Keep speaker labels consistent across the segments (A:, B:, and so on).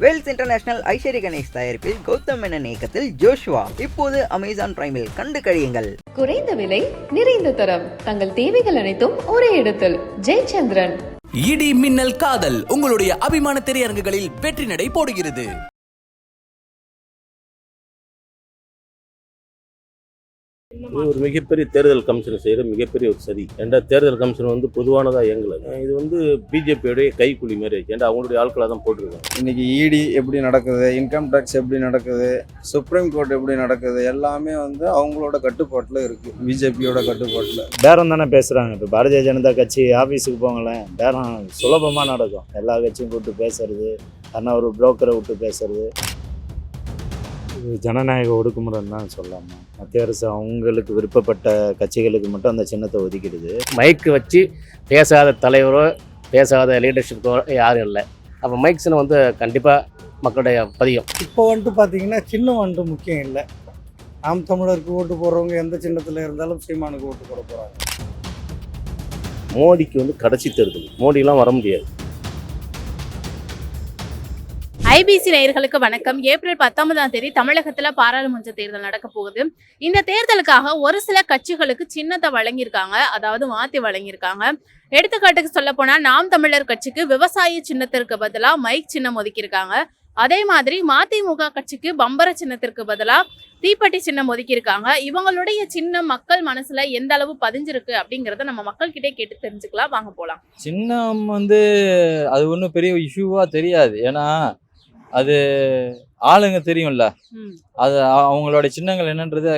A: Wales international ஐஸ்வர்ய கணேஷ் தயாரிப்பில் கௌதம் மேனன் இயக்கத்தில் Joshua. இப்போது அமேசான் பிரைமில் கண்டு கழியுங்கள்.
B: குறைந்த விலை நிறைந்த தரம். தங்கள் தேவைகள் அனைத்தும் ஒரே இடத்தில். ஜெயச்சந்திரன்.
C: இடி மின்னல் காதல் உங்களுடைய அபிமான திரையரங்குகளில் வெற்றி நடை போடுகிறது.
D: இது ஒரு மிகப்பெரிய தேர்தல் கமிஷன் செய்கிற மிகப்பெரிய ஒரு சதி. ஏன்டா தேர்தல் கமிஷன் வந்து பொதுவானதாக இயங்கலை? இது வந்து பிஜேபியோடைய கைக்கூலி மாதிரி ஏன்டா அவங்களுடைய ஆட்களாக தான் போட்டிருக்காங்க.
E: இன்னைக்கு இடி எப்படி நடக்குது? இன்கம் டேக்ஸ் எப்படி நடக்குது? சுப்ரீம் கோர்ட் எப்படி நடக்குது? எல்லாமே வந்து அவங்களோட கட்டுப்பாட்டில் இருக்குது பிஜேபியோட கட்டுப்பாட்டில்.
F: பேரம் தானே பேசுகிறாங்க இப்போ பாரதிய ஜனதா கட்சி ஆஃபீஸுக்கு போங்களேன். பேரம் சுலபமாக நடக்கும். எல்லா கட்சியும் கூப்பிட்டு பேசுறது. ஆனால் ஒரு புரோக்கரை விட்டு பேசுறது. ஜனநாயக ஒடுக்குமுறைன்னு தான் சொல்லலாமா மத்திய அரசு அவங்களுக்கு விருப்பப்பட்ட கட்சிகளுக்கு மட்டும் அந்த சின்னத்தை ஒதுக்கிடுது.
G: மைக்கு வச்சு பேசாத தலைவரோ பேசாத லீடர்ஷிப்போ யாரும் இல்லை. அப்போ மைக்ஸ்னு வந்து கண்டிப்பாக மக்களுடைய பதியம்.
H: இப்போ வந்துட்டு பார்த்தீங்கன்னா சின்னம் வந்துட்டு முக்கியம் இல்லை. நாம் தமிழருக்கு ஓட்டு போடுறவங்க எந்த சின்னத்தில் இருந்தாலும் சீமானுக்கு ஓட்டு போட போகிறாங்க
D: மோடிக்கு வந்து கடைசி தேர்தல். மோடிலாம் வர முடியாது.
I: ஐபிசி நேயர்களுக்கு வணக்கம். ஏப்ரல் பத்தொன்பதாம் தேதி தமிழகத்துல பாராளுமன்ற தேர்தல் நடக்க போகுது. இந்த தேர்தலுக்காக ஒரு சில கட்சிகளுக்கு சின்னத்தை வழங்கியிருக்காங்க. அதாவது மாத்தி வழங்கியிருக்காங்க. எடுத்துக்காட்டுக்கு சொல்ல போனா நாம் தமிழர் கட்சிக்கு விவசாய சின்னத்திற்கு பதிலா மைக் சின்னம் ஒதுக்கியிருக்காங்க. அதே மாதிரி மதிமுக கட்சிக்கு பம்பர சின்னத்திற்கு பதிலா தீப்பெட்டி சின்னம் ஒதுக்கியிருக்காங்க. இவங்களுடைய சின்னம் மக்கள் மனசுல எந்த அளவு பதிஞ்சிருக்கு அப்படிங்கறத நம்ம மக்கள் கிட்டே கேட்டு தெரிஞ்சுக்கலாம். வாங்க போலாம்.
J: சின்னம் வந்து அது ஒன்றும் பெரிய இஷ்யூவா தெரியாது. ஏன்னா அது ஆளுங்க தெரியும்ல. அது அவங்களோட சின்னங்கள் என்னன்றதை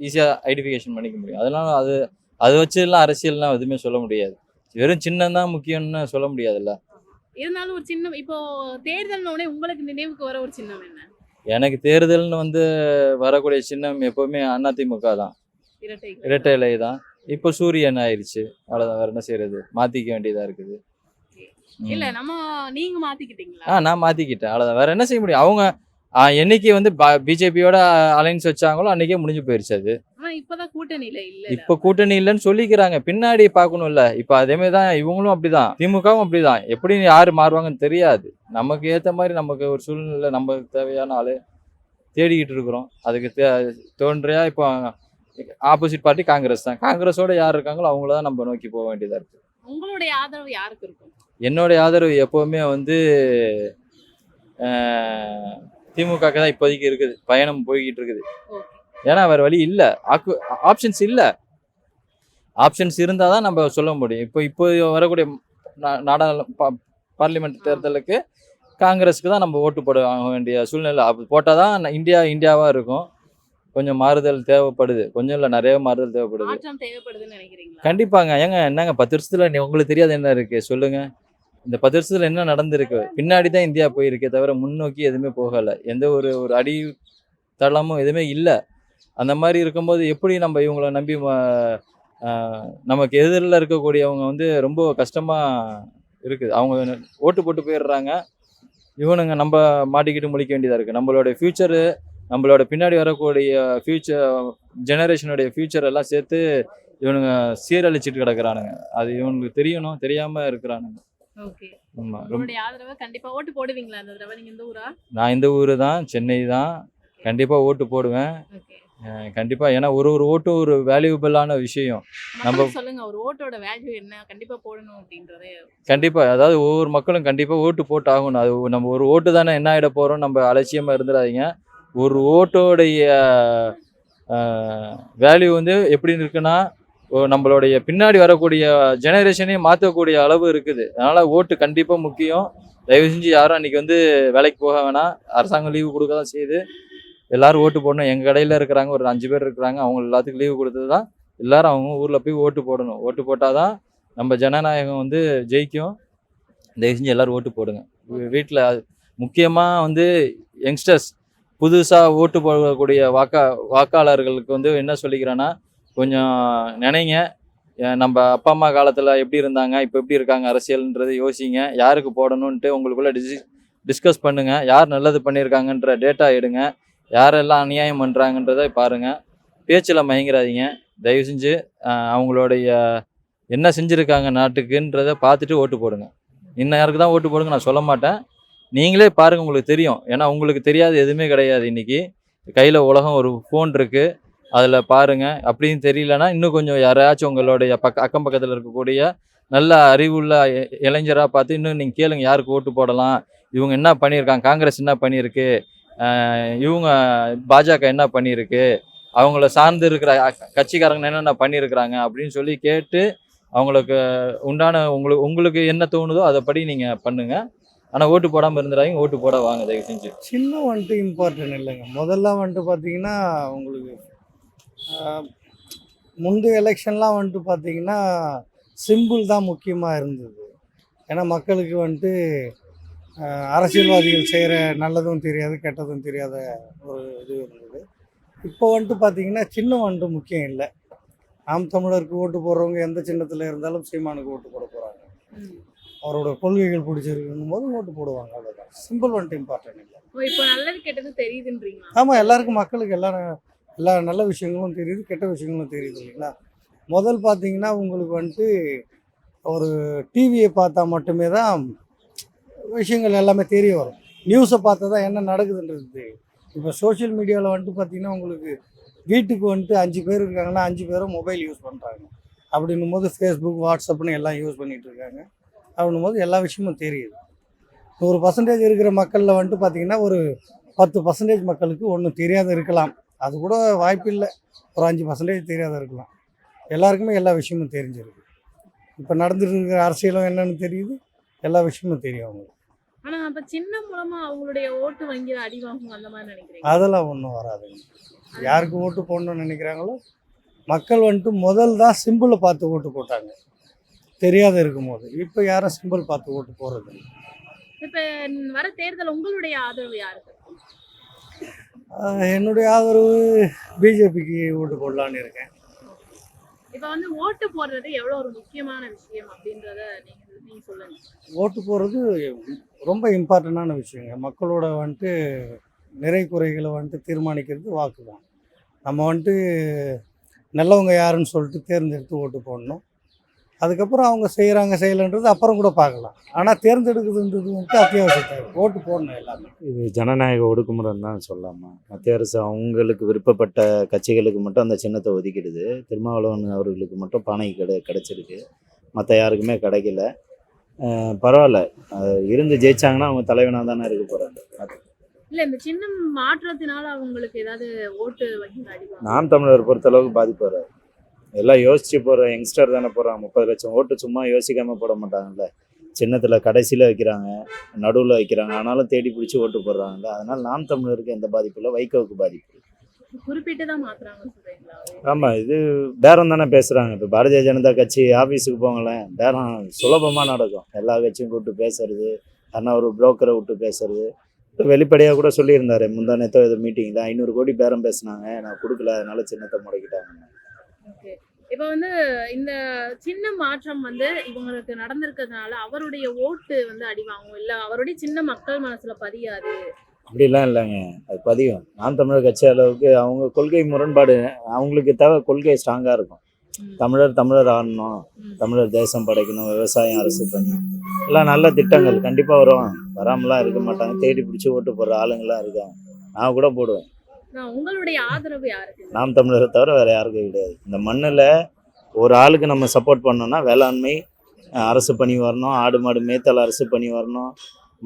J: ஈஸியாக ஐடென்டிஃபிகேஷன் பண்ணிக்க முடியும். அதனால அது அதை வச்சுலாம் அரசியல்லாம் எதுவுமே சொல்ல முடியாது. வெறும் சின்னம் தான் முக்கியம்னு சொல்ல முடியாதுல்ல.
I: இருந்தாலும் ஒரு சின்னம் இப்போ தேர்தல் உடனே உங்களுக்கு நினைவுக்கு வர ஒரு சின்னம் என்ன?
J: எனக்கு தேர்தல்னு வந்து வரக்கூடிய சின்னம் எப்போவுமே அதிமுக தான்.
I: இரட்டை
J: இலை. தான். இப்போ சூரியன் ஆயிடுச்சு அவ்வளோதான் வேற என்ன செய்யறது மாற்றிக்க வேண்டியதாக இருக்குது.
I: இல்ல நம்ம நீங்க மாத்திக்கிட்டீங்களா?
J: ஆ நான் மாற்றிக்கிட்டேன் அவ்வளோதான் வேற என்ன செய்ய முடியும்? அவங்க என்னைக்கு வந்து பிஜேபியோட அலைன்ஸ் வச்சாங்களோ அன்னைக்கே முடிஞ்சு போயிருச்சு அது.
I: ஆனா இப்பதான் கூட்டணியில இல்ல
J: இப்போ கூட்டணி இல்லைன்னு சொல்லிக்கிறாங்க. பின்னாடி பார்க்கணும்ல. இப்போ அதேமாதிரி தான் இவங்களும் அப்படிதான். திமுகவும் அப்படிதான். எப்படி யார் மாறுவாங்கன்னு தெரியாது. நமக்கு ஏற்ற மாதிரி நமக்கு ஒரு சூழ்நிலை நமக்கு தேவையான ஆளு தேடிக்கிட்டு இருக்கிறோம். அதுக்கு தோன்றியா இப்போ ஆப்போசிட் பார்ட்டி காங்கிரஸ் தான். காங்கிரஸோட யார் இருக்காங்களோ அவங்கள தான் நம்ம நோக்கி போக வேண்டியதாக இருக்கு.
I: உங்களுடைய ஆதரவு யாருக்கு இருக்கும்?
J: என்னுடைய ஆதரவு எப்போவுமே வந்து திமுக தான் இப்போதைக்கு இருக்குது. பயணம் போய்கிட்டு இருக்குது. ஏன்னா வேறு வழி இல்லை. ஆக்கு ஆப்ஷன்ஸ் இல்லை. ஆப்ஷன்ஸ் இருந்தால் தான் நம்ம சொல்ல முடியும். இப்போ இப்போ வரக்கூடிய நாடாளு பார்லிமெண்ட் தேர்தலுக்கு காங்கிரஸுக்கு தான் நம்ம ஓட்டு போட வேண்டிய சூழ்நிலை. அப்போ போட்டால் தான் இந்தியா இந்தியாவாக இருக்கும். கொஞ்சம் மாறுதல் தேவைப்படுது. கொஞ்சம் இல்லை நிறைய மாறுதல் தேவைப்படுது. கண்டிப்பாங்க. ஏங்க என்னங்க பத்து வருஷத்துல உங்களுக்கு தெரியாது என்ன இருக்கு? சொல்லுங்க. இந்த பத்து வருஷத்துல என்ன நடந்திருக்கு? பின்னாடி தான் இந்தியா போயிருக்கே தவிர முன்னோக்கி எதுவுமே போகலை. எந்த ஒரு ஒரு அடி தளமும் எதுவுமே இல்லை. அந்த மாதிரி இருக்கும்போது எப்படி நம்ம இவங்கள நம்பி நமக்கு எதிரில் இருக்கக்கூடியவங்க வந்து ரொம்ப கஷ்டமா இருக்குது. அவங்க ஓட்டு போட்டு போயிடுறாங்க. இவனுங்க நம்ம மாட்டிக்கிட்டு முழிக்க வேண்டியதாக இருக்குது நம்மளோட ஃப்யூச்சரு நம்மளோட பின்னாடி வரக்கூடிய ஃப்யூச்சர் ஜெனரேஷனுடைய ஃப்யூச்சர் எல்லாம் சேர்த்து இவனுங்க சீரழிச்சிட்டு கிடக்குறானுங்க. அது இவனுக்கு தெரியணும் தெரியாமல் இருக்கிறானுங்க.
I: ஓட்டு
J: நான் இந்த ஊரு தான் சென்னை தான். கண்டிப்பா ஓட்டு போடுவேன். கண்டிப்பா ஏன்னா ஒரு ஒரு ஓட்டும் ஒரு வேல்யூபிளான விஷயம். நம்ம-
I: சொல்லுங்க ஒரு ஓட்டோட வேல்யூ என்ன? கண்டிப்பா போடணும் அப்படின்றதே.
J: கண்டிப்பா அதாவது ஒவ்வொரு மக்களும் கண்டிப்பா ஓட்டு போட்டு ஆகணும் அது நம்ம ஒரு ஓட்டு தானே என்ன ஆகிட போறோம் நம்ம அலட்சியமா இருந்துடாதீங்க. ஒரு ஓட்டோடைய வேல்யூ வந்து எப்படி இருக்குன்னா நம்மளுடைய பின்னாடி வரக்கூடிய ஜெனரேஷனையும் மாற்றக்கூடிய அளவு இருக்குது. அதனால் ஓட்டு கண்டிப்பாக முக்கியம். தயவு செஞ்சு யாரும் அன்றைக்கி வந்து வேலைக்கு போக வேணாம். அரசாங்கம் லீவு கொடுக்க தான் செய்யுது. எல்லோரும் ஓட்டு போடணும். எங்கள் கடையில் இருக்கிறாங்க ஒரு அஞ்சு பேர் இருக்கிறாங்க. அவங்க எல்லாத்துக்கும் லீவு கொடுத்தது தான் எல்லாரும் அவங்க ஊரில் போய் ஓட்டு போடணும். ஓட்டு போட்டால் தான் நம்ம ஜனநாயகம் வந்து ஜெயிக்கும். தயவு செஞ்சு எல்லோரும் ஓட்டு போடுங்க. வீட்டில் முக்கியமாக வந்து யங்ஸ்டர்ஸ் புதுசாக ஓட்டு போடக்கூடிய வாக்கா வாக்காளர்களுக்கு வந்து என்ன சொல்லிக்கிறேன்னா கொஞ்சம் நினைங்க. நம்ம அப்பா அம்மா காலத்தில் எப்படி இருந்தாங்க இப்போ எப்படி இருக்காங்க அரசியல்ன்றது யோசிங்க. யாருக்கு போடணுன்ட்டு உங்களுக்குள்ளே டிசி டிஸ்கஸ் பண்ணுங்கள் யார் நல்லது பண்ணியிருக்காங்கன்ற டேட்டா எடுங்க. யாரெல்லாம் அநியாயம் பண்ணுறாங்கன்றதை பாருங்கள் பேச்சில் மயங்கிறாதீங்க. தயவு செஞ்சு அவங்களுடைய என்ன செஞ்சுருக்காங்க நாட்டுக்குன்றதை பார்த்துட்டு ஓட்டு போடுங்க. இன்னும் யாருக்கு தான் ஓட்டு போடுங்க நான் சொல்ல மாட்டேன். நீங்களே பாருங்கள் உங்களுக்கு தெரியும். ஏன்னா உங்களுக்கு தெரியாது எதுவுமே கிடையாது இன்னைக்கு. கையில் உலகம் ஒரு ஃபோன் இருக்குது அதில் பாருங்கள் அப்படின்னு தெரியலனா இன்னும் கொஞ்சம் யாராச்சும் உங்களுடைய பக்க அக்கம் பக்கத்தில் இருக்கக்கூடிய நல்ல அறிவுள்ள இளைஞராக பார்த்து இன்னும் நீங்கள் கேளுங்க. யாருக்கு ஓட்டு போடலாம்? இவங்க என்ன பண்ணியிருக்காங்க? காங்கிரஸ் என்ன பண்ணியிருக்கு? இவங்க பாஜக என்ன பண்ணியிருக்கு? அவங்கள சார்ந்து இருக்கிற கட்சிக்காரங்க என்னென்ன பண்ணியிருக்கிறாங்க? அப்படின்னு சொல்லி கேட்டு அவங்களுக்கு உண்டான உங்களுக்கு உங்களுக்கு என்ன தோணுதோ அதை படி நீங்கள் பண்ணுங்கள் ஆனால் ஓட்டு போடாமல் இருந்துடாங்க ஓட்டு போட வாங்க. தயவு செஞ்சு.
H: சின்ன வந்துட்டு இம்பார்ட்டன்ட் இல்லைங்க. முதல்ல வந்துட்டு பார்த்தீங்கன்னா உங்களுக்கு முந்தைய எலெக்ஷன்லாம் வந்துட்டு பார்த்தீங்கன்னா சிம்பிள் தான் முக்கியமாக இருந்தது. ஏன்னா மக்களுக்கு வந்துட்டு அரசியல்வாதிகள் செய்கிற நல்லதும் தெரியாது கெட்டதும் தெரியாத ஒரு இது இருந்தது. இப்போ வந்துட்டு பார்த்தீங்கன்னா சின்னம் வந்துட்டு முக்கியம் இல்லை. நாம் தமிழருக்கு ஓட்டு போடுறவங்க எந்த சின்னத்தில் இருந்தாலும் சீமானுக்கு ஓட்டு போட போகிறாங்க அவரோட கொள்கைகள் பிடிச்சிருக்குங்கும் போது ஓட்டு போடுவாங்க அவ்வளோதான் சிம்பிள் வந்துட்டு இம்பார்ட்டன்ட் இல்லை.
I: இப்போ நல்லது கெட்டது தெரியுதுன்றீங்களா?
H: ஆமாம் எல்லாருக்கும் மக்களுக்கு எல்லா எல்லா நல்ல விஷயங்களும் தெரியுது கெட்ட விஷயங்களும் தெரியுது இல்லைங்களா? முதல் பார்த்தீங்கன்னா உங்களுக்கு வந்துட்டு ஒரு டிவியை பார்த்தா மட்டுமே தான் விஷயங்கள் எல்லாமே தெரிய வரும். நியூஸை பார்த்தா தான் என்ன நடக்குதுன்றது. தெரியும் இப்போ சோஷியல் மீடியாவில் வந்துட்டு பார்த்தீங்கன்னா உங்களுக்கு வீட்டுக்கு வந்துட்டு அஞ்சு பேர் இருக்காங்கன்னா அஞ்சு பேரும் மொபைல் யூஸ் பண்ணுறாங்க அப்படின்னும் போது ஃபேஸ்புக் வாட்ஸ்அப்னு எல்லாம் யூஸ் பண்ணிகிட்டு இருக்காங்க. அப்படின்னும் போது எல்லா விஷயமும் தெரியுது. நூறு பர்சன்டேஜ் இருக்கிற மக்களில் வந்துட்டு பார்த்தீங்கன்னா ஒரு பத்து பர்சன்டேஜ் மக்களுக்கு ஒன்றும் தெரியாத இருக்கலாம். அது கூட வாய்ப்பு இல்லை ஒரு அஞ்சு பர்சன்டேஜ் தெரியாத இருக்கலாம். எல்லாருக்குமே எல்லா விஷயமும் தெரிஞ்சிருக்கு. இப்போ நடந்துட்டு இருக்கிற அரசியலும் என்னன்னு தெரியுது. எல்லா விஷயமும் தெரியும் அவங்களுக்கு.
I: ஆனா அப்ப சின்னம் மூலமா அவங்களுடைய ஓட்டு வங்கி அடிவாங்கும் அந்த மாதிரி நினைக்கிறீங்க?
H: அதெல்லாம் ஒன்றும் வராதுங்க யாருக்கு ஓட்டு போடணும்னு நினைக்கிறாங்களோ மக்கள் வந்துட்டு முதல் தான் சிம்பிளை பார்த்து ஓட்டு போட்டாங்க. தெரியாத இருக்கும்போது. இப்போ யாரும் சிம்பிள் பார்த்து ஓட்டு இல்லை.
I: இப்ப வர தேர்தல் உங்களுடைய ஆதரவு யாருக்கு?
H: என்னுடைய ஆதரவு பிஜேபிக்கு ஓட்டு போடலான்னு இருக்கேன்.
I: இப்ப வந்து ஓட்டு போடுறது எவ்வளவு ஒரு முக்கியமான விஷயம் அப்படின்றத நீங்க நீங்க சொல்லுங்க.
H: ஓட்டு போடுறது ரொம்ப இம்பார்ட்டண்டான விஷயங்க. மக்களோட வந்துட்டு நிறை குறைகளை வந்துட்டு தீர்மானிக்கிறது வாக்கு தான் நம்ம வந்துட்டு நல்லவங்க யாருன்னு சொல்லிட்டு தேர்ந்தெடுத்து ஓட்டு போடணும். அதுக்கப்புறம் அவங்க செய்கிறாங்க செய்யலைன்றது அப்புறம் கூட பார்க்கலாம். ஆனால் தேர்ந்தெடுக்குதுன்றது வந்துட்டு அத்தியாவசிய தேவை. ஓட்டு போடணும் எல்லாமே.
F: இது ஜனநாயக ஒடுக்குமுறைன்னு தான் சொல்லலாமா மத்திய அரசு அவங்களுக்கு விருப்பப்பட்ட கட்சிகளுக்கு மட்டும் அந்த சின்னத்தை ஒதுக்கிடுது. திருமாவளவன் அவர்களுக்கு மட்டும் பானை கிடை கிடைச்சிருக்கு. மற்ற யாருக்குமே கிடைக்கல. பரவாயில்ல. இருந்து ஜெயிச்சாங்கன்னா அவங்க தலைவனாக தானே இருக்க போகிறாங்க
I: இல்ல இந்த சின்னம் மாற்றத்தினால அவங்களுக்கு ஏதாவது ஓட்டு
F: நாம் தமிழர் பொறுத்தளவுக்கு பாதிப்பு வராது. எல்லாம் யோசிச்சு போகிற யங்ஸ்டர் தானே போகிறாங்க முப்பது லட்சம் ஓட்டு சும்மா யோசிக்காம போட மாட்டாங்கல்ல. சின்னத்தில் கடைசியில் வைக்கிறாங்க நடுவில் வைக்கிறாங்க ஆனாலும் தேடி பிடிச்சி ஓட்டு போடுறாங்கல்ல. அதனால் நாம் தமிழருக்கு எந்த பாதிப்பு இல்லை வைகோவுக்கு பாதிப்பு ஆமாம் இது பேரம் தானே பேசுகிறாங்க இப்போ பாரதிய ஜனதா கட்சி ஆஃபீஸுக்கு போங்களேன். பேரம் சுலபமாக நடக்கும். எல்லா கட்சியும் கூப்பிட்டு பேசுறது ஆனால் ஒரு புரோக்கரை விட்டு பேசுறது. வெளிப்படையாக கூட சொல்லியிருந்தாரு. முந்தானத்தோ இது மீட்டிங்கில் ஐநூறு கோடி பேரம் பேசுனாங்க. நான் கொடுக்கல அதனால சின்னத்தை முடக்கிட்டாங்க
I: ஓகே இப்போ வந்து இந்த சின்ன மாற்றம் வந்து இவங்களுக்கு நடந்திருக்கிறதுனால அவருடைய ஓட்டு வந்து அடி வாங்கும் இல்ல அவருடைய சின்ன மக்கள் மனசுல பதியாது?
F: அப்படிலாம் இல்லைங்க. அது பதியும். நாம் தமிழர் கட்சி அளவுக்கு அவங்க கொள்கை முரண்பாடு அவங்களுக்கு தேவை கொள்கை ஸ்ட்ராங்காக இருக்கும். தமிழர் தமிழர் ஆடணும். தமிழர் தேசம் படைக்கணும். விவசாயம் அரசு பண்ணி எல்லாம் நல்ல திட்டங்கள். கண்டிப்பாக வரும். வராமலாம் இருக்க மாட்டாங்க. தேடி பிடிச்சி ஓட்டு போடுற ஆளுங்களாம் இருக்காங்க. நான் கூட போடுவேன்.
I: நான் உங்களுடைய ஆதரவு யாருக்கு?
F: நாம் தமிழரை தவிர வேறு யாருக்கும் கிடையாது. இந்த மண்ணில் ஒரு ஆளுக்கு நம்ம சப்போர்ட் பண்ணோம்னா வேளாண்மை அரசு பணி வரணும் ஆடு மாடு மேய்த்தல் அரசு பணி வரணும்.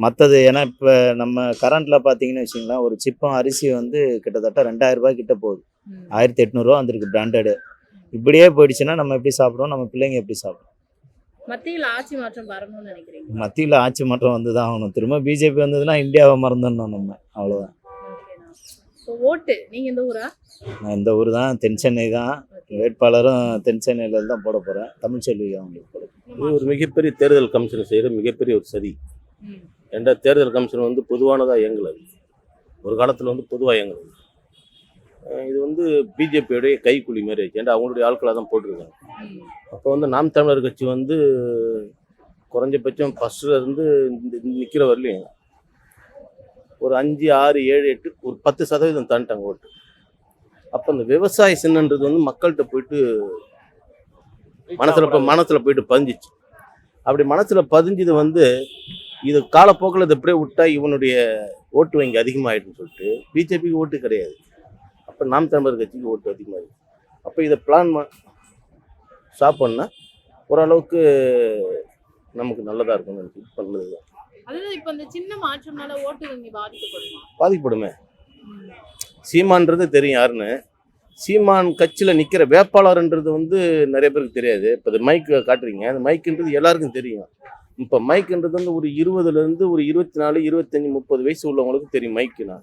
F: மற்றது ஏன்னா இப்போ நம்ம கரண்ட்டில் பார்த்தீங்கன்னு வச்சிங்களேன் ஒரு சிப்பம் அரிசி வந்து கிட்டத்தட்ட ரெண்டாயிரம் ரூபாய் கிட்ட போகுது. ஆயிரத்தி எட்நூறுவா வந்திருக்கு பிராண்டடு இப்படியே போயிடுச்சுன்னா நம்ம எப்படி சாப்பிடுவோம்? நம்ம பிள்ளைங்க எப்படி சாப்பிடும்?
I: மத்தியில் ஆட்சி மாற்றம் வரணும்னு நினைக்கிறீங்க
F: மத்தியில் ஆட்சி மாற்றம் வந்து தான் ஆகணும். திரும்ப பிஜேபி வந்ததுன்னா இந்தியாவை மறந்துடணும் நம்ம. அவ்வளோதான்
I: இப்போ ஓட்டு நீங்க இந்த ஊரா?
F: நான் இந்த ஊர் தான் தென் சென்னை தான். வேட்பாளரும் தென் சென்னையில தான் போட போகிறேன் தமிழ்ச்செல்வி அவங்களுக்கு போட
D: இது ஒரு மிகப்பெரிய தேர்தல் கமிஷன் செய்கிற மிகப்பெரிய ஒரு சதி.
I: ம்.
D: ஏன்டா தேர்தல் கமிஷன் வந்து பொதுவானதாக இயங்கலது ஒரு காலத்தில் வந்து பொதுவாக இயங்குது இது வந்து பிஜேபியோடைய கைக்கூலி மாதிரி ஆச்சு. ஏன்டா அவங்களுடைய ஆட்களாக தான் போட்டிருக்காங்க. அப்போ வந்து நாம் தமிழர் கட்சி வந்து குறைஞ்சபட்சம் ஃபஸ்ட்டில் இருந்து நிற்கிற வரலையும் ஒரு அஞ்சு ஆறு ஏழு எட்டு ஒரு பத்து சதவீதம் தாண்டிட்டாங்க ஓட்டு. அப்போ இந்த விவசாய சின்னன்றது வந்து மக்கள்கிட்ட போயிட்டு மனசில் இப்போ மனசில் போயிட்டு பதிஞ்சிச்சு. அப்படி மனசில் பதிஞ்சது வந்து இது காலப்போக்கில் இதை அப்படியே விட்டா இவனுடைய ஓட்டு வங்கி அதிகமாகிடுன்னு சொல்லிட்டு பிஜேபிக்கு ஓட்டு கிடையாது. அப்போ நாம் தமிழர் கட்சிக்கு ஓட்டு அதிகமாகிடுது அப்போ இதை பிளான் ஸ்டாப் பண்ணால் ஓரளவுக்கு நமக்கு நல்லதாக இருக்கும்னு நினைச்சு பண்ணது தான்.
I: அதாவது இப்ப இந்த சின்ன மாற்றம்னால ஓட்டு வங்கி பாதிக்கப்படுமா?
D: பாதிக்கப்படுமே. சீமான்றது தெரியும் யாருன்னு. சீமான் கட்சியில் நிற்கிற வேட்பாளர்ன்றது வந்து நிறைய பேருக்கு தெரியாது. இப்போ இது மைக் காட்டுறீங்க. அந்த மைக்குன்றது எல்லாருக்கும் தெரியும். இப்போ மைக்குன்றது வந்து ஒரு இருபதுலேருந்து ஒரு இருபத்தி நாலு இருபத்தஞ்சி முப்பது வயசு உள்ளவங்களுக்கு தெரியும் மைக்குனா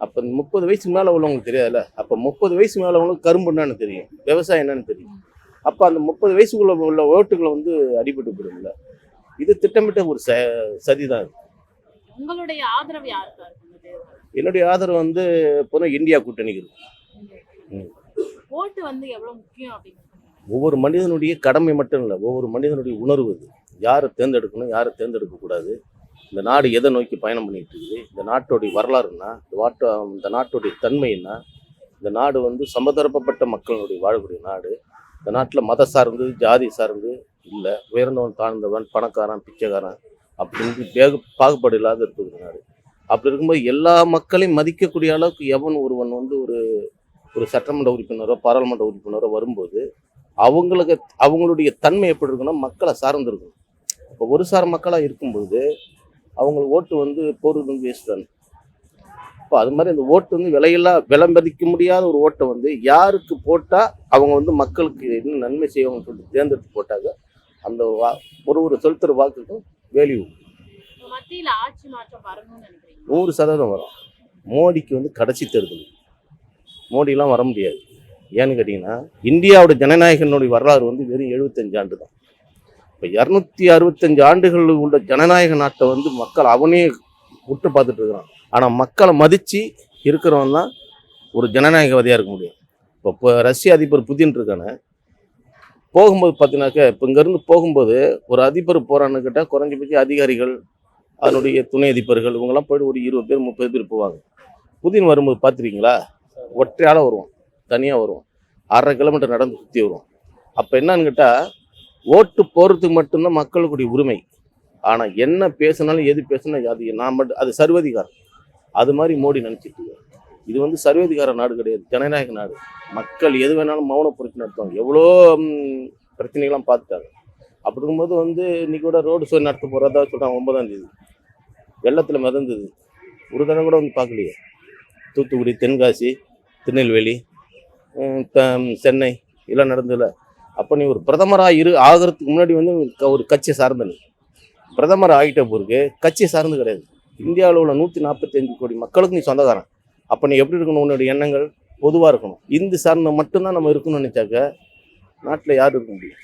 D: அப்போ இந்த முப்பது வயசுக்கு மேலே உள்ளவங்களுக்கு தெரியாதுல்ல? அப்போ முப்பது வயசு மேலே உள்ளவங்களுக்கு கரும்பு என்னன்னு தெரியும். விவசாயம் என்னன்னு தெரியும். அப்போ அந்த முப்பது வயசுக்குள்ள உள்ள ஓட்டுகளை வந்து அடிபட்டு போடும்ல இது திட்டமிட்ட ஒரு ச சதி தான்
I: உங்களுடைய ஆதரவு யாருக்கா
D: என்னுடைய ஆதரவு வந்து இப்போ இந்தியா கூட்டணிக்கு.
I: ஓட்டு வந்து எவ்வளவு முக்கியம் அப்படின்னு
D: ஒவ்வொரு மனிதனுடைய கடமை மட்டும் இல்லை ஒவ்வொரு மனிதனுடைய உணர்வு இது. யாரை தேர்ந்தெடுக்கணும் யாரை தேர்ந்தெடுக்கக்கூடாது இந்த நாடு எதை நோக்கி பயணம் பண்ணிட்டு இருக்குது? இந்த நாட்டோடைய வரலாறுன்னா இந்த வாட்ட இந்த நாட்டுடைய தன்மை என்ன? இந்த நாடு வந்து சமதரப்பட்ட மக்களுடைய வாழக்கூடிய நாடு. இந்த நாட்டில் மத சார்ந்து ஜாதி சார்ந்து இல்லை உயர்ந்தவன் தாழ்ந்தவன் பணக்காரன் பிச்சைக்காரன் அப்படின்னு வேக பாகுபாடு இல்லாத இருக்கிற அப்படி இருக்கும்போது எல்லா மக்களையும் மதிக்கக்கூடிய அளவுக்கு எவன் ஒருவன் வந்து ஒரு ஒரு சட்டமன்ற உறுப்பினரோ பாராளுமன்ற உறுப்பினரோ வரும்போது அவங்களுக்கு அவங்களுடைய தன்மை எப்படி இருக்குன்னா மக்களை சார்ந்திருக்கும் இப்போ ஒரு சார் மக்களாக இருக்கும்போது அவங்களுக்கு ஓட்டு வந்து போடுறது வந்து வேஸ்ட் தானே. இப்போ அது மாதிரி அந்த ஓட்டு வந்து விலையில்லா விளம்பதிக்க மதிக்க முடியாத ஒரு ஓட்டை வந்து யாருக்கு போட்டால் அவங்க வந்து மக்களுக்கு என்ன நன்மை செய்வாங்கன்னு சொல்லிட்டு தேர்ந்தெடுத்து போட்டாங்க அந்த வா ஒரு ஒரு செலுத்துகிற வாக்குக்கும் வேல்யூ நூறு சதவீதம் வரும். மோடிக்கு வந்து கடைசி தேர்தல். மோடிலாம் வர முடியாது. ஏன்னு கேட்டிங்கன்னா இந்தியாவோட ஜனநாயகனுடைய வரலாறு வந்து வெறும் எழுபத்தஞ்சு ஆண்டு தான். இப்போ இரநூத்தி அறுபத்தஞ்சு ஆண்டுகள் உள்ள ஜனநாயக நாட்டை வந்து மக்கள் அவனே உற்று பார்த்துட்டு இருக்கிறான். ஆனால் மக்களை மதித்து இருக்கிறவன் தான் ஒரு ஜனநாயகவாதியாக இருக்க முடியும். இப்போ இப்போ ரஷ்ய அதிபர் புதின் இருக்கானே போகும்போது பார்த்தீங்கன்னாக்க இப்போ இங்கேருந்து போகும்போது ஒரு அதிபர் போகிறான்னு கேட்டால் குறைஞ்சபட்சம் அதிகாரிகள் அதனுடைய துணை அதிபர்கள் இவங்கெல்லாம் போயிட்டு ஒரு இருபது பேர் முப்பது பேர் போவாங்க. புதின் வரும்போது பார்த்துருக்கீங்களா? ஒற்றையால் வருவோம் தனியாக வருவோம் அரை கிலோமீட்டர் நடந்து சுற்றி வருவோம் அப்போ என்னன்னு கேட்டால் ஓட்டு போகிறதுக்கு மட்டும்தான் மக்களுக்குடைய உரிமை. ஆனால் என்ன பேசினாலும் எது பேசினாலும் அது நான் மட்டும் அது சர்வதிகாரம் அது மாதிரி மோடி நினச்சிட்டு இருக்காரு. இது வந்து சர்வதிகார நாடு கிடையாது ஜனநாயக நாடு. மக்கள் எது வேணாலும் மௌன புரட்சி நடத்துவாங்க. எவ்வளோ பிரச்சனைகள்லாம் பார்த்துட்டாங்க. அப்படி இருக்கும்போது வந்து இன்னைக்கு கூட ரோடு ஷோ நடத்த போகிறதா சொல்கிறாங்க ஒன்பதாம் தேதி. வெள்ளத்தில் மிதந்தது. ஒரு தடவை கூட வந்து பார்க்கலையே. தூத்துக்குடி தென்காசி திருநெல்வேலி சென்னை இதெல்லாம் நடந்ததில்ல அப்போ நீ ஒரு பிரதமராக இரு ஆகிறதுக்கு முன்னாடி வந்து க- ஒரு கட்சியை சார்ந்த நீ பிரதமர் ஆகிட்ட பிறகு கட்சியை சார்ந்து கிடையாது. இந்தியாவில் உள்ள நூற்றி நாற்பத்தஞ்சு கோடி மக்களுக்கு நீ சொந்தக்காரன். அப்போ நீ எப்படி இருக்கணும்? உன்னுடைய எண்ணங்கள் பொதுவாக இருக்கணும். இந்து சார்ந்த மட்டும்தான் நம்ம இருக்கணும்னு நினச்சாக்க நாட்டில் யார் இருக்க முடியும்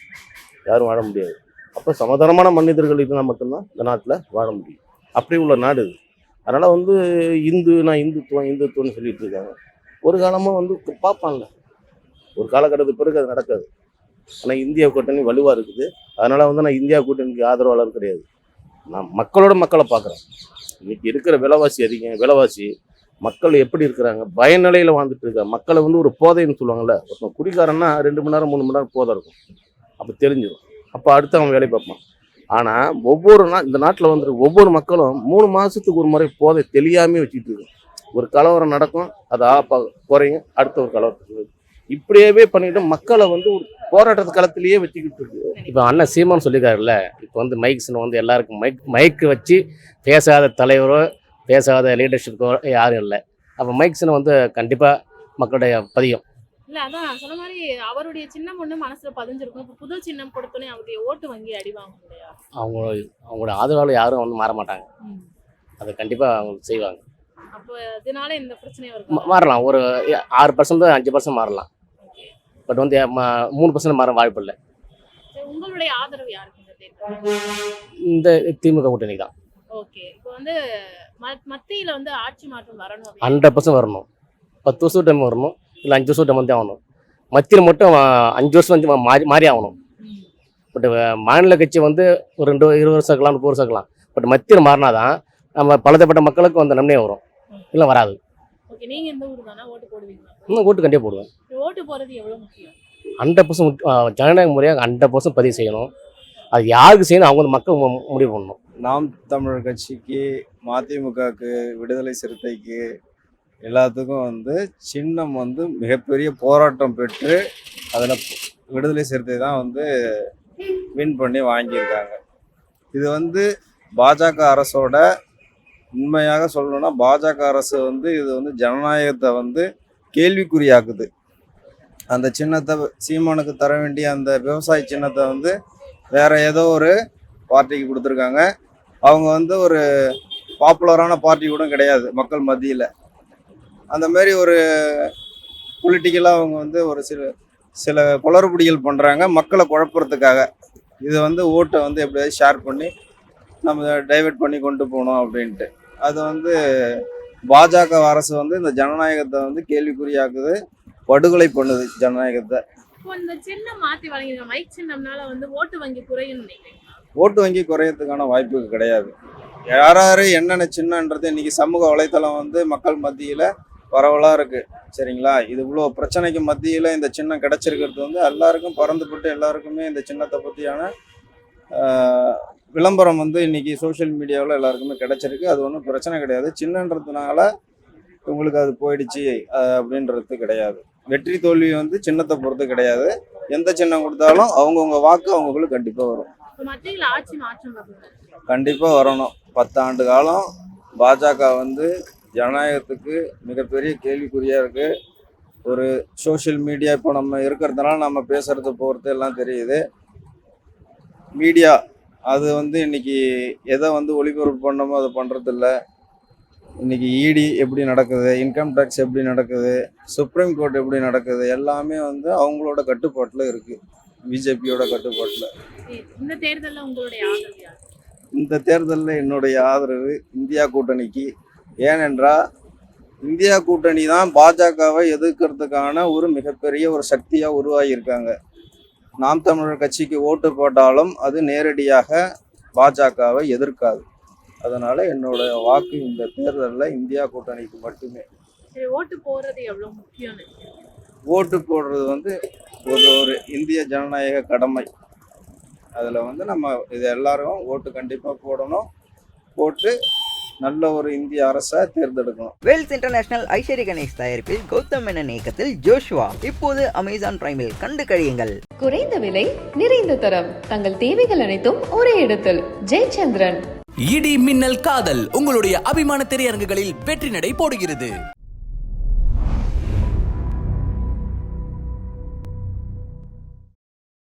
D: யாரும் வாழ முடியாது. அப்போ சமாதானமான மனிதர்கள் இருந்தால் மட்டும்தான் இந்த நாட்டில் வாழ முடியும். அப்படி உள்ள நாடு இது. அதனால் வந்து இந்து நான் இந்துத்துவம் இந்துத்துவம்னு சொல்லிட்டு இருக்காங்க. ஒரு காலமாக வந்து பார்ப்பான்ல ஒரு காலகட்டத்துக்கு பிறகு அது நடக்காது. ஆனால் இந்தியா கூட்டணி வலுவாக இருக்குது. அதனால் வந்து நான் இந்தியா கூட்டணிக்கு ஆதரவாளர் கிடையாது. நான் மக்களோட மக்களை பார்க்குறேன். இன்றைக்கி இருக்கிற விலைவாசி அதிகம். விலைவாசி மக்கள் எப்படி இருக்கிறாங்க? பயநிலையில் வாழ்ந்துட்டு இருக்காங்க மக்களை வந்து ஒரு போதைன்னு சொல்லுவாங்கல்ல ஒருத்தன் குடிக்காரன்னா ரெண்டு மணி நேரம் மூணு மணி நேரம் போதை இருக்கும். அப்போ தெரிஞ்சிடும் அப்போ அடுத்து அவன் வேலை பார்ப்பான். ஆனால் ஒவ்வொரு நா இந்த நாட்டில் வந்து ஒவ்வொரு மக்களும் மூணு மாதத்துக்கு ஒரு முறை போதை தெளியாமே வச்சுட்டு இருக்கும் ஒரு கலவரம் நடக்கும் அது ஆப்பா குறையும் அடுத்த ஒரு கலவரத்துக்கு இப்படியே பண்ணிட்டு மக்களை வந்து ஒரு போராட்டத்து களத்திலேயே வச்சுக்கிட்டு இருக்கு.
G: இப்போ அண்ணன் சீமான் சொல்லியிருக்காருல்ல இப்போ வந்து மைக்ஸ்னு வந்து எல்லாருக்கும் மைக் மைக்கு வச்சு பேசாத தலைவரோ பேசாத லீடர்ஷிப்போ யாரும் இல்லை. அப்போ மைக்ஸ்னு வந்து கண்டிப்பாக மக்களுடைய பதியம்.
I: இல்ல அதான் சொன்ன மாதிரி அவருடைய சின்னம் ஒண்ணு மனசுல பதிஞ்சிருக்கும். இப்ப புது சின்னம் கொடுத்தோன்னே அவருடைய ஓட்டு வங்கி அடிவாங்க இல்லையா?
G: அவங்க அவங்களோட ஆதரவாளர் யாரும் வந்து மாற மாட்டாங்க. அதை கண்டிப்பாக அவங்க செய்வாங்க.
I: அப்ப இதனால இந்த பிரச்சனையும்
G: மா-
I: இருக்கு
G: மாறலாம். ஒரு ஆறு பர்சன்ட் அஞ்சு பர்சன்ட் மாறலாம். பட் வந்து மூணு பர்சன்ட் மாற வாய்ப்பு இல்லை.
I: உங்களுடைய ஆதரவு யாருக்கு இந்த
G: திமுக கூட்டணி தான்.
I: ஓகே இப்போ வந்து மத்தியில வந்து ஆட்சி மாற்றம் வரணும்
G: ஹண்ட்ரட் பர்சன்ட் வரணும். பத்து வருஷம் டைம் வரணும். இல்லை அஞ்சு வருஷம் டைம் வந்து ஆகணும். மத்தியில் மட்டும் அஞ்சு வருஷம் வந்து மாறி மாறி ஆகணும். பட் மாநில கட்சி வந்து ஒரு ரெண்டு இருபது வருஷம் இருக்கலாம் முப்பது வருஷம் இருக்கலாம். பட் மத்தியில் மாறினாதான் நம்ம பலதப்பட்ட மக்களுக்கு அந்த நன்மையாக வரும். இல்லை வராது.
I: தானே
G: இன்னும் ஓட்டு கண்டிப்பாக போடுவேன். ஹண்ட்ரட் பர்சன்ட் ஜனநாயக முறையாக ஹண்ட்ரட் பர்சன்ட் பதிவு செய்யணும். அது யாருக்கு செய்யணும் அவங்க மக்கள் முடிவு பண்ணணும்.
E: நாம் தமிழர் கட்சிக்கு மதிமுகவுக்கு விடுதலை சிறுத்தைக்கு எல்லாத்துக்கும் வந்து சின்னம் வந்து மிகப்பெரிய போராட்டம் பெற்று அதில் விடுதலை சிறுத்தை தான் வந்து வின் பண்ணி வாங்கியிருக்காங்க. இது வந்து பாஜக அரசோட உண்மையாக சொல்லணும்னா பாஜக அரசு வந்து இது வந்து ஜனநாயகத்தை வந்து கேள்விக்குறியாக்குது. அந்த சின்னத்தை சீமானுக்கு தர வேண்டிய அந்த விவசாய சின்னத்தை வந்து வேறு ஏதோ ஒரு பார்ட்டிக்கு கொடுத்துருக்காங்க. அவங்க வந்து ஒரு பாப்புலரான பார்ட்டி கூட கிடையாது மக்கள் மத்தியில். அந்த மாதிரி ஒரு பொலிட்டிக்கலாக அவங்க வந்து ஒரு சில சில குளறுபடிகள் பண்ணுறாங்க மக்களை குழப்புறதுக்காக. இதை வந்து ஓட்டை வந்து எப்படியாவது ஷேர் பண்ணி நம்ம டைவர்ட் பண்ணி கொண்டு போகணும் அப்படின்ட்டு. அது வந்து பாஜக அரசு வந்து இந்த ஜனநாயகத்தை வந்து கேள்விக்குறியாக்குது படுகொலை பண்ணுது ஜனநாயகத்தை.
I: இப்போ இந்த சின்னம் மாத்தி மைக் சின்னம்னால வந்து ஓட்டு வங்கி குறையும்
E: ஓட்டு வங்கி குறையறதுக்கான வாய்ப்பு கிடையாது. யார் யார் என்னென்ன சின்னன்றது இன்னைக்கு சமூக வலைத்தளம் வந்து மக்கள் மத்தியில் பரவலாக இருக்கு. சரிங்களா? இது இவ்வளோ பிரச்சனைக்கு மத்தியில் இந்த சின்னம் கிடைச்சிருக்கிறது வந்து எல்லாருக்கும் பறந்துபட்டு எல்லாருக்குமே இந்த சின்னத்தை பற்றியான விளம்பரம் வந்து இன்னைக்கு சோஷியல் மீடியாவில் எல்லாருக்குமே கிடைச்சிருக்கு. அது ஒன்றும் பிரச்சனை கிடையாது. சின்னன்றதுனால உங்களுக்கு அது போயிடுச்சு அப்படின்றது கிடையாது. வெற்றி தோல்வி வந்து சின்னத்தை பொறுத்து கிடையாது. எந்த சின்னம் கொடுத்தாலும் அவங்கவுங்க வாக்கு அவங்களுக்கு கண்டிப்பாக வரும். கண்டிப்பாக வரணும். பத்தாண்டு காலம் பாஜக வந்து ஜனநாயகத்துக்கு மிகப்பெரிய கேள்விக்குறியாக இருக்குது ஒரு சோஷியல் மீடியா இப்போ நம்ம இருக்கிறதுனால நம்ம பேசுறது போகிறது எல்லாம் தெரியுது. மீடியா அது வந்து இன்னைக்கு எதை வந்து ஒளிபரப்பு பண்ணமோ அதை பண்ணுறதில்ல இன்னைக்கு இடி எப்படி நடக்குது? இன்கம் டேக்ஸ் எப்படி நடக்குது? சுப்ரீம் கோர்ட் எப்படி நடக்குது? எல்லாமே வந்து அவங்களோட கட்டுப்பாட்டில் இருக்குது பிஜேபியோட கட்டுப்பாட்டில்.
I: இந்த தேர்தல்ல உங்களுடைய ஆதரவு
E: இந்த தேர்தலில் என்னுடைய ஆதரவு இந்தியா கூட்டணிக்கு. ஏனென்றால் இந்தியா கூட்டணி தான் பாஜகவை எதிர்க்கிறதுக்கான ஒரு மிகப்பெரிய ஒரு சக்தியாக உருவாகியிருக்காங்க. நாம் தமிழர் கட்சிக்கு ஓட்டு போட்டாலும் அது நேரடியாக பாஜகவை எதிர்க்காது. அதனால என்னோட வாக்கு இந்த தேர்தலில் இந்தியா கூட்டணிக்கு மட்டுமே.
I: சரி ஓட்டு போறது எவ்வளவு முக்கியம்னு
E: ஓட்டு போடுறது வந்து ஒரு ஒரு இந்திய ஜனநாயக கடமை. அதில் வந்து நம்ம இது எல்லாரும் ஓட்டு கண்டிப்பாக போடணும். போட்டு நல்ல ஒரு இந்திய அரசை தேர்ந்தெடுக்கணும்.
A: வேல்ஸ் இன்டர்நேஷனல் ஐஸ்வரி கணேஷ் தயாரிப்பில் கௌதம் மேனன் இயக்கத்தில் ஜோஷ்வா. இப்போது அமேசான் பிரைமில் கண்டு கழியுங்கள்.
B: குறைந்த விலை நிறைந்த தரம். தங்கள் தேவைகள் அனைத்தும் ஒரே இடத்தில். ஜெயச்சந்திரன்.
C: இடி மின்னல் காதல் உங்களுடைய அபிமான திரையரங்குகளில் வெற்றி நடை போடுகிறது.